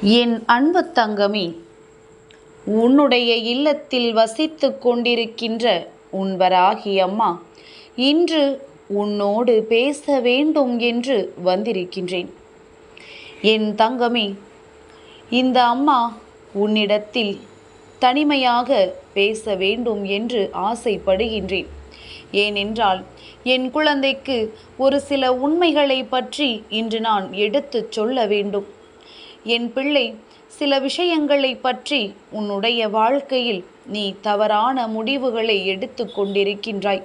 என் அன்பு தங்கமே உன்னுடைய இல்லத்தில் வசித்து கொண்டிருக்கின்ற உன்வராகி அம்மா இன்று உன்னோடு பேச வேண்டும் என்று வந்திருக்கின்றேன். என் தங்கமே இந்த அம்மா உன்னிடத்தில் தனிமையாக பேச வேண்டும் என்று ஆசைப்படுகின்றேன். ஏனென்றால் என் குழந்தைக்கு ஒரு சில உண்மைகளை பற்றி இன்று நான் எடுத்துச் சொல்ல வேண்டும். என் பிள்ளை சில விஷயங்களை பற்றி உன்னுடைய வாழ்க்கையில் நீ தவறான முடிவுகளை எடுத்து கொண்டிருக்கின்றாய்.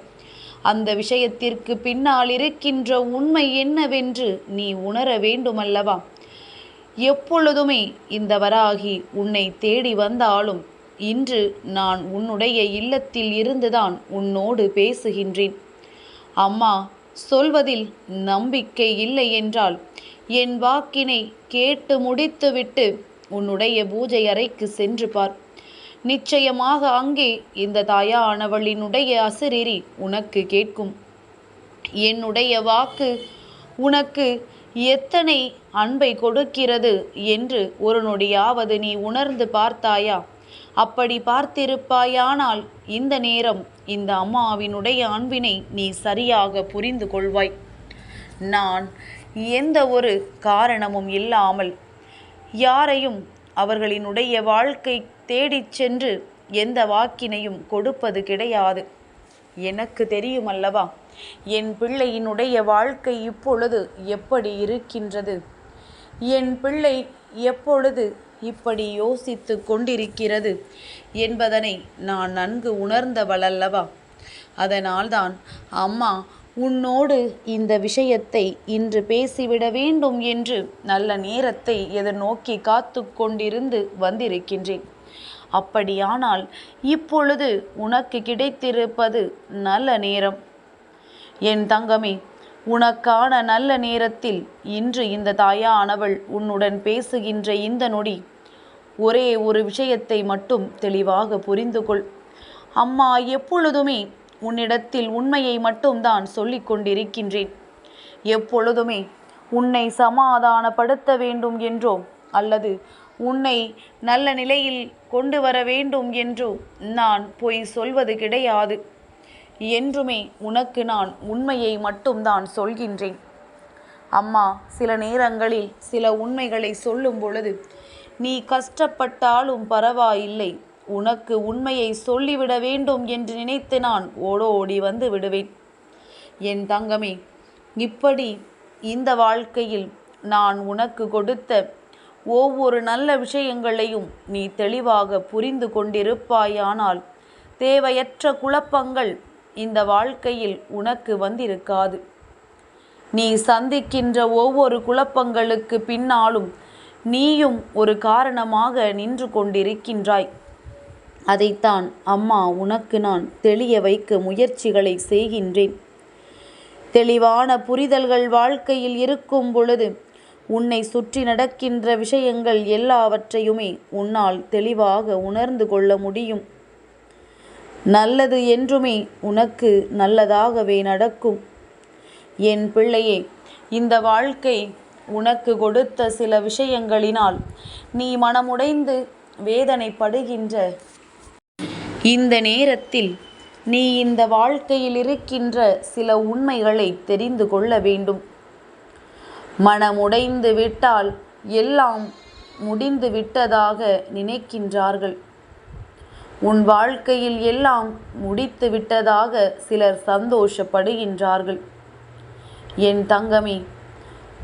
அந்த விஷயத்திற்கு பின்னால் இருக்கின்ற உண்மை என்னவென்று நீ உணர வேண்டுமல்லவா? எப்பொழுதுமே இந்த வராகி உன்னை தேடி வந்தாலும் இன்று நான் உன்னுடைய இல்லத்தில் இருந்துதான் உன்னோடு பேசுகின்றேன். அம்மா சொல்வதில் நம்பிக்கை இல்லை என்றால் என் வாக்கினை கேட்டு முடித்துவிட்டு உன்னுடைய பூஜை அறைக்கு சென்று பார். நிச்சயமாக அங்கே இந்த தாயானவளினுடைய அசிரிரி உனக்கு கேட்கும். என்னுடைய வாக்கு உனக்கு எத்தனை அன்பை கொடுக்கிறது என்று ஒரு நொடியாவது நீ உணர்ந்து பார்த்தாயா? அப்படி பார்த்திருப்பாயானால் இந்த நேரம் இந்த அம்மாவினுடைய அன்பினை நீ சரியாக புரிந்து கொள்வாய். நான் எந்த ஒரு காரணமும் இல்லாமல் யாரையும் அவர்களினுடைய வாழ்க்கை தேடிச் சென்று எந்த வாக்கினையும் கொடுப்பது கிடையாது. எனக்கு தெரியும் அல்லவா என் பிள்ளையினுடைய வாழ்க்கை இப்பொழுது எப்படி இருக்கின்றது? என் பிள்ளை எப்பொழுது இப்படி யோசித்து கொண்டிருக்கிறது என்பதனை நான் நன்கு உணர்ந்தவளல்லவா? அதனால்தான் அம்மா உன்னோடு இந்த விஷயத்தை இன்று பேசிவிட வேண்டும் என்று நல்ல நேரத்தை எதிர்நோக்கி காத்து கொண்டிருந்து வந்திருக்கின்றேன். அப்படியானால் இப்பொழுது உனக்கு கிடைத்திருப்பது நல்ல நேரம். என் தங்கமே உனக்கான நல்ல நேரத்தில் இன்று இந்த தாயானவள் உன்னுடன் பேசுகின்ற இந்த நொடி ஒரே ஒரு விஷயத்தை மட்டும் தெளிவாக புரிந்து கொள் அம்மா எப்பொழுதுமே உன்னிடத்தில் உண்மையை மட்டும்தான் சொல்லிக் கொண்டிருக்கின்றேன். எப்பொழுதுமே உன்னை சமாதானப்படுத்த வேண்டும் என்றோ அல்லது உன்னை நல்ல நிலையில் கொண்டு வர வேண்டும் என்றோ நான் பொய் சொல்வது கிடையாது. என்றுமே உனக்கு நான் உண்மையை மட்டும்தான் சொல்கின்றேன். அம்மா சில நேரங்களில் சில உண்மைகளை சொல்லும் பொழுது நீ கஷ்டப்பட்டாலும் பரவாயில்லை. உனக்கு உண்மையை சொல்லிவிட வேண்டும் என்று நினைத்து நான் ஓடோடி வந்து விடுவேன். என் தங்கமே இப்படி இந்த வாழ்க்கையில் நான் உனக்கு கொடுத்த ஒவ்வொரு நல்ல விஷயங்களையும் நீ தெளிவாக புரிந்து கொண்டிருப்பாயானால் தேவையற்ற குழப்பங்கள் இந்த வாழ்க்கையில் உனக்கு வந்திருக்காது. நீ சந்திக்கின்ற ஒவ்வொரு குழப்பங்களுக்கு பின்னாலும் நீயும் ஒரு காரணமாக நின்று கொண்டிருக்கின்றாய். அதைத்தான் அம்மா உனக்கு நான் தெளிய வைக்க முயற்சிகளை செய்கின்றேன். தெளிவான புரிதல்கள் வாழ்க்கையில் இருக்கும் பொழுது உன்னை சுற்றி நடக்கின்ற விஷயங்கள் எல்லாவற்றையுமே உன்னால் தெளிவாக உணர்ந்து கொள்ள முடியும். நல்லது என்றுமே உனக்கு நல்லதாகவே நடக்கும். என் பிள்ளையே இந்த வாழ்க்கை உனக்கு கொடுத்த சில விஷயங்களினால் நீ மனமுடைந்து வேதனைப்படுகின்ற இந்த நேரத்தில் நீ இந்த வாழ்க்கையில் இருக்கின்ற சில உண்மைகளை தெரிந்து கொள்ள வேண்டும். மனமுடைந்து விட்டால் எல்லாம் முடிந்து விட்டதாக நினைக்கின்றார்கள். உன் வாழ்க்கையில் எல்லாம் முடித்து விட்டதாக சிலர் சந்தோஷப்படுகின்றார்கள். என் தங்கமே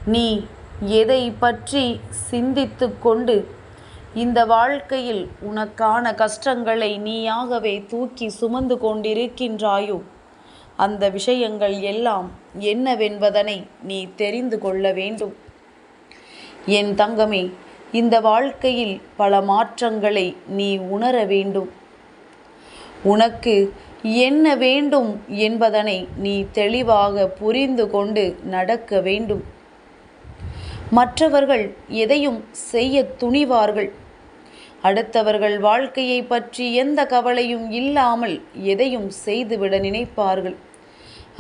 நீ எதை பற்றி சிந்தித்து கொண்டு இந்த வாழ்க்கையில் உனக்கான கஷ்டங்களை நீயாகவே தூக்கி சுமந்து கொண்டிருக்கின்றாயோ? அந்த விஷயங்கள் எல்லாம் என்னவென்பதனை நீ தெரிந்து கொள்ள வேண்டும். என் தங்கமே இந்த வாழ்க்கையில் பல மாற்றங்களை நீ உணர வேண்டும். உனக்கு என்ன வேண்டும் என்பதனை நீ தெளிவாக புரிந்து கொண்டு நடக்க வேண்டும். மற்றவர்கள் எதையும் செய்ய துணிவார்கள். அடுத்தவர்கள் வாழ்க்கையை பற்றி எந்த கவலையும் இல்லாமல் எதையும் செய்துவிட நினைப்பார்கள்.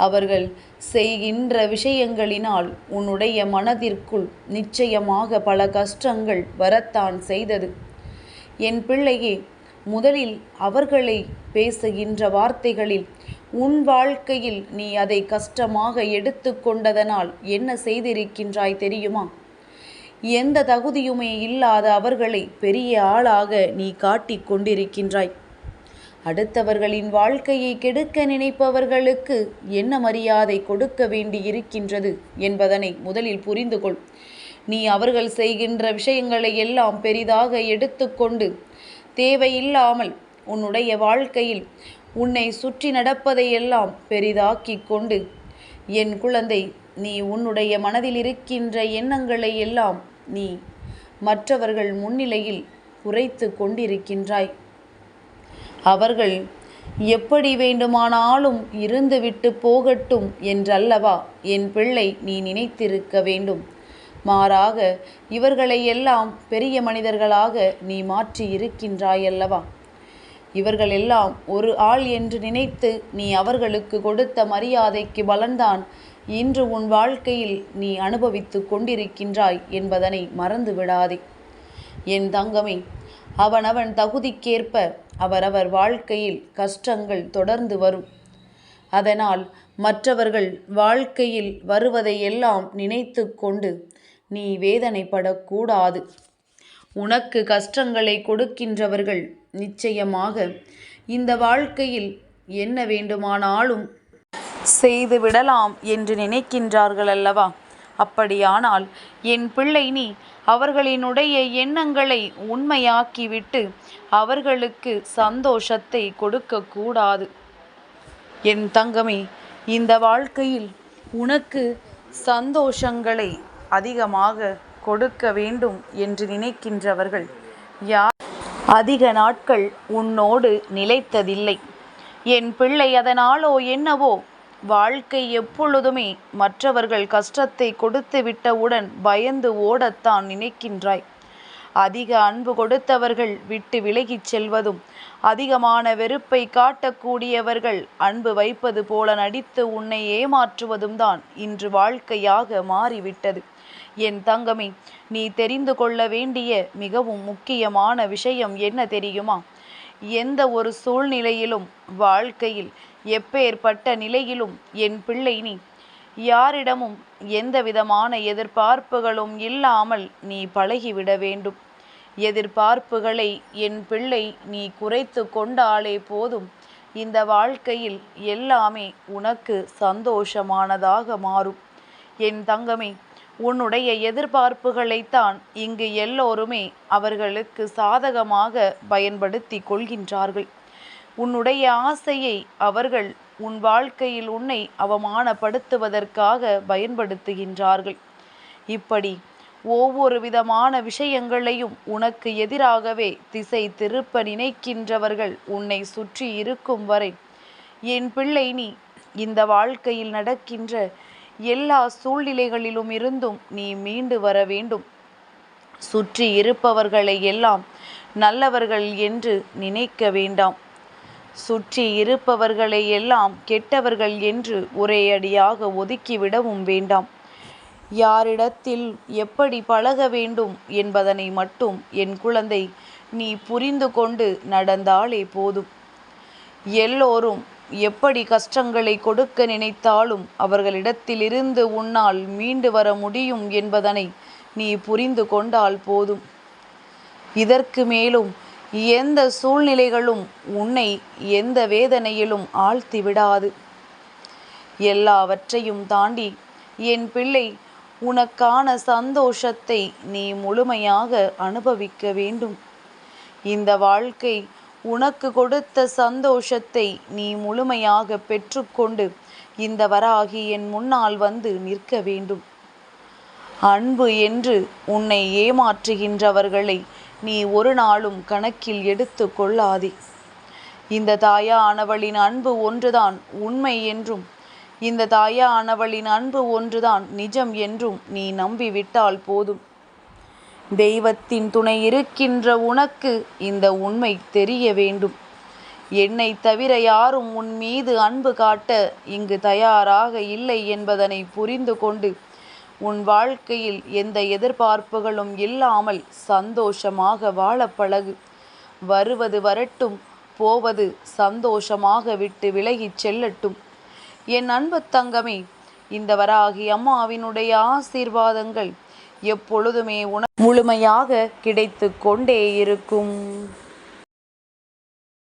அவர்கள் செய்கின்ற விஷயங்களினால் உன்னுடைய மனதிற்குள் நிச்சயமாக பல கஷ்டங்கள் வரத்தான் செய்தது. என் பிள்ளையே முதலில் அவர்களை பேசுகின்ற வார்த்தைகளில் உன் வாழ்க்கையில் நீ அதை கஷ்டமாக எடுத்து கொண்டதனால் என்ன செய்திருக்கின்றாய் தெரியுமா? எந்த தகுதியுமே இல்லாத அவர்களை பெரிய ஆளாக நீ காட்டிக் கொண்டிருக்கின்றாய். அடுத்தவர்களின் வாழ்க்கையை கெடுக்க நினைப்பவர்களுக்கு என்ன மரியாதை கொடுக்க வேண்டி இருக்கின்றது என்பதனை முதலில் புரிந்து கொள். நீ அவர்கள் செய்கின்ற விஷயங்களை எல்லாம் பெரிதாக எடுத்துக்கொண்டு தேவையில்லாமல் உன்னுடைய வாழ்க்கையில் உன்னை சுற்றி நடப்பதையெல்லாம் பெரிதாக்கிக் கொண்டு என் குழந்தை நீ உன்னுடைய மனதில் இருக்கின்ற எண்ணங்களை எல்லாம் நீ மற்றவர்கள் முன்னிலையில் குறைத்து கொண்டிருக்கின்றாய். அவர்கள் எப்படி வேண்டுமானாலும் இருந்துவிட்டு போகட்டும் என்றல்லவா என் பிள்ளை நீ நினைத்திருக்க வேண்டும். மாறாக இவர்களை எல்லாம் பெரிய மனிதர்களாக நீ மாற்றி இருக்கின்றாயல்லவா. இவர்கள் எல்லாம் ஒரு ஆள் என்று நினைத்து நீ அவர்களுக்கு கொடுத்த மரியாதைக்கு பலன்தான் இன்று உன் வாழ்க்கையில் நீ அனுபவித்து கொண்டிருக்கின்றாய் என்பதனை மறந்து விடாதே என் தங்கமே அவனவன் தகுதிக்கேற்ப அவரவர் வாழ்க்கையில் கஷ்டங்கள் தொடர்ந்து வரும். அதனால் மற்றவர்கள் வாழ்க்கையில் வருவதையெல்லாம் நினைத்து கொண்டு நீ வேதனைப்படக்கூடாது. உனக்கு கஷ்டங்களை கொடுக்கின்றவர்கள் நிச்சயமாக இந்த வாழ்க்கையில் என்ன வேண்டுமானாலும் செய்து விடலாம் என்று நினைக்கின்றார்கள் அல்லவா அப்படியானால் என் பிள்ளை நீ அவர்களினுடைய எண்ணங்களை உண்மையாக்கிவிட்டு அவர்களுக்கு சந்தோஷத்தை கொடுக்கக்கூடாது என் தங்கமே இந்த வாழ்க்கையில் உனக்கு சந்தோஷங்களை அதிகமாக கொடுக்க வேண்டும் என்று நினைக்கின்றவர்கள் யார்? அதிக நாட்கள் உன்னோடு நிலைத்ததில்லை. என் பிள்ளை அதனாலோ என்னவோ வாழ்க்கை எப்பொழுதுமே மற்றவர்கள் கஷ்டத்தை கொடுத்து விட்டவுடன் பயந்து ஓடத்தான் நினைக்கின்றாய். அதிக அன்பு கொடுத்தவர்கள் விட்டு விலகிச் செல்வதும் அதிகமான வெறுப்பை காட்டக்கூடியவர்கள் அன்பு வைப்பது போல நடித்து உன்னை ஏமாற்றுவதும் தான் இன்று வாழ்க்கையாக மாறிவிட்டது. என் தங்கமே நீ தெரிந்து கொள்ள வேண்டிய மிகவும் முக்கியமான விஷயம் என்ன தெரியுமா? எந்த ஒரு சூழ்நிலையிலும் வாழ்க்கையில் எப்பேற்பட்ட நிலையிலும் என் பிள்ளை நீ. யாரிடமும் எந்த விதமான எதிர்பார்ப்புகளும் இல்லாமல் நீ பழகிவிட வேண்டும். எதிர்பார்ப்புகளை என் பிள்ளை நீ குறைத்து கொண்டாலே போதும். இந்த வாழ்க்கையில் எல்லாமே உனக்கு சந்தோஷமானதாக மாறும். என் தங்கமே உன்னுடைய எதிர்பார்ப்புகளைத்தான் இங்கு எல்லோருமே அவர்களுக்கு சாதகமாக பயன்படுத்தி கொள்கின்றார்கள். உன்னுடைய ஆசையை அவர்கள் உன் வாழ்க்கையில் உன்னை அவமானப்படுத்துவதற்காக பயன்படுத்துகின்றார்கள். இப்படி ஒவ்வொரு விதமான விஷயங்களையும் உனக்கு எதிராகவே திசை திருப்ப நினைக்கின்றவர்கள் உன்னை சுற்றி இருக்கும் வரை என் பிள்ளை நீ இந்த வாழ்க்கையில் நடக்கின்ற எல்லா சூழ்நிலைகளிலும் இருந்தும் நீ மீண்டு வர வேண்டும். சுற்றி இருப்பவர்களை எல்லாம் நல்லவர்கள் என்று நினைக்க வேண்டாம். சுற்றி இருப்பவர்களை எல்லாம் கெட்டவர்கள் என்று ஒரே அடியாக ஒதுக்கிவிடவும் வேண்டாம். யாரிடத்தில் எப்படி பழக வேண்டும் என்பதனை மட்டும் என் குழந்தை நீ புரிந்து கொண்டு நடந்தாலே போதும். எல்லோரும் எப்படி கஷ்டங்களை கொடுக்க நினைத்தாலும் அவர்களிடத்திலிருந்து உன்னால் மீண்டு வர முடியும் என்பதனை நீ புரிந்து கொண்டால் போதும். இதற்கு மேலும் எந்த சூழ்நிலைகளும் உன்னை எந்த வேதனையிலும் ஆழ்த்தி விடாது எல்லாவற்றையும் தாண்டி என் பிள்ளை உனக்கான சந்தோஷத்தை நீ முழுமையாக அனுபவிக்க வேண்டும். இந்த வாழ்க்கை உனக்கு கொடுத்த சந்தோஷத்தை நீ முழுமையாக பெற்றுக்கொண்டு இந்த வராகி என் முன்னால் வந்து நிற்க வேண்டும். அன்பு என்று உன்னை ஏமாற்றுகின்றவர்களை நீ ஒரு நாளும் கணக்கில் எடுத்து கொள்ளாதே. இந்த தாயானவளின் அன்பு ஒன்றுதான் உண்மை என்றும் இந்த தாயானவளின் அன்பு ஒன்றுதான் நிஜம் என்றும் நீ நம்பிவிட்டால் போதும். தெய்வத்தின் துணை இருக்கின்ற உனக்கு இந்த உண்மை தெரிய வேண்டும். என்னை தவிர யாரும் உன் மீது அன்பு காட்ட இங்கு தயாராக இல்லை என்பதனை புரிந்து கொண்டு உன் வாழ்க்கையில் எந்த எதிர்பார்ப்புகளும் இல்லாமல் சந்தோஷமாக வாழ பழகு. வருவது வரட்டும் போவது சந்தோஷமாக விட்டு விலகிச் செல்லட்டும். என் அன்பு தங்கமே இந்த வராகி அம்மாவினுடைய ஆசீர்வாதங்கள் எப்பொழுதுமே உண முழுமையாக கிடைத்து கொண்டே இருக்கும்.